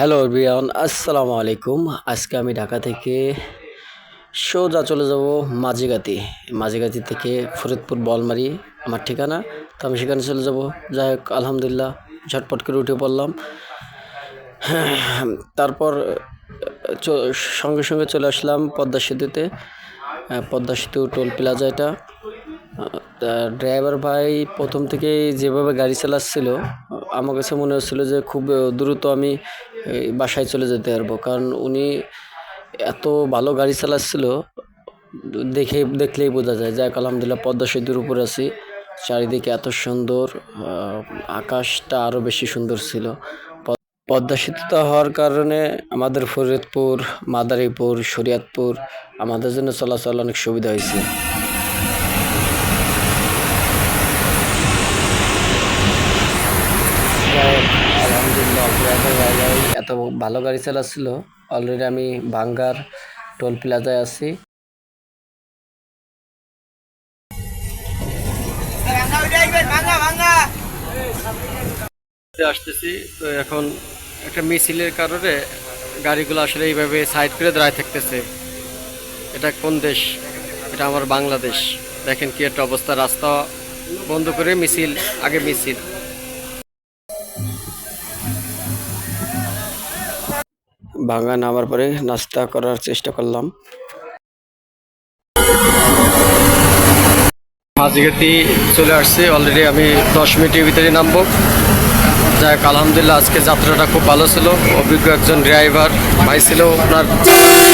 Hello Riyan আসসালামু আলাইকুম। আজকে আমি ঢাকা থেকে সোজা চলে যাব মাঝিগাতি মাঝিগাতি থেকে ফরিদপুর, বলমারি, আমার ঠিকানা। তো আমি সেখানে চলে যাব। যাই হোক, আলহামদুলিল্লাহ, ঝটপট করে উঠে পড়লাম। তারপর সঙ্গে সঙ্গে চলে আসলাম পদ্মা সেতুতে। পদ্মা সেতু, টোল প্লাজা এটা। ড্রাইভার ভাই প্রথম থেকেই যেভাবে গাড়ি চালাচ্ছিল, আমার কাছে মনে হচ্ছিল যে খুব দ্রুত আমি বাসায় চলে যেতে পারব। কারণ উনি এত ভালো গাড়ি চালাচ্ছিল, দেখে, দেখলেই বোঝা যায়। যাক, আলহামদুলিল্লাহ, পদ্মা সেতুর উপরে আছি। চারিদিকে এত সুন্দর আকাশটা আরও বেশি সুন্দর ছিল। পদ্মা সেতুটা হওয়ার কারণে আমাদের ফরিদপুর, মাদারীপুর, শরীয়তপুর আমাদের জন্য চলাচল অনেক সুবিধা হয়েছে যাই হোক, আলহামদুলিল্লাহ ড্রাইভার ভাই এত ভালো গাড়ি চালাচ্ছিল। অলরেডি আমি বাঙ্গার টোল প্লাজায় আছি। আসতেছি, তো এখন একটা মিছিলের কারণে গাড়িগুলো আসলে এইভাবে সাইড করে দাঁড়ায় থাকতেছে। এটা কোন দেশ? এটা আমার বাংলাদেশ। দেখেন কি একটা অবস্থা, রাস্তা বন্ধ করে মিছিল, আগে মিছিল। ভাঙা নামার পরে নাস্তা করার চেষ্টা করলাম। মাঝিঘাটি চলে আসছে। অলরেডি আমি দশ মিনিটের ভিতরে নামবো। যাই হোক, আলহামদুলিল্লাহ, আজকে যাত্রাটা খুব ভালো ছিল। অভিজ্ঞ একজন ড্রাইভার ভাই ছিল ওনার।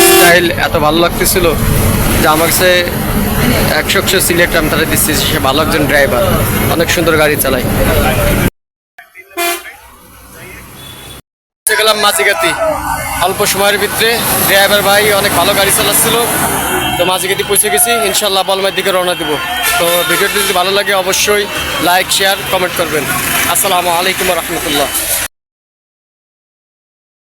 স্টাইল এত ভালো লাগতেছিল যে আমার কাছে একশো একশো সিলেক্ট আমি তারা দিচ্ছি সে ভালো একজন ড্রাইভার অনেক সুন্দর গাড়ি চালায়। গেলাম মাঝিগাতি অল্প সময়ের ভিতরে ড্রাইভার ভাই অনেক ভালো গাড়ি চালাচ্ছিল। তো মাঝে গেটি পৌঁছে গেছি, ইনশাল্লাহ বলমের দিকে রওনা দিব। তো ভিডিওটি যদি ভালো লাগে অবশ্যই লাইক শেয়ার কমেন্ট করবেন। আসসালামু আলাইকুম রহমতুল্লাহ।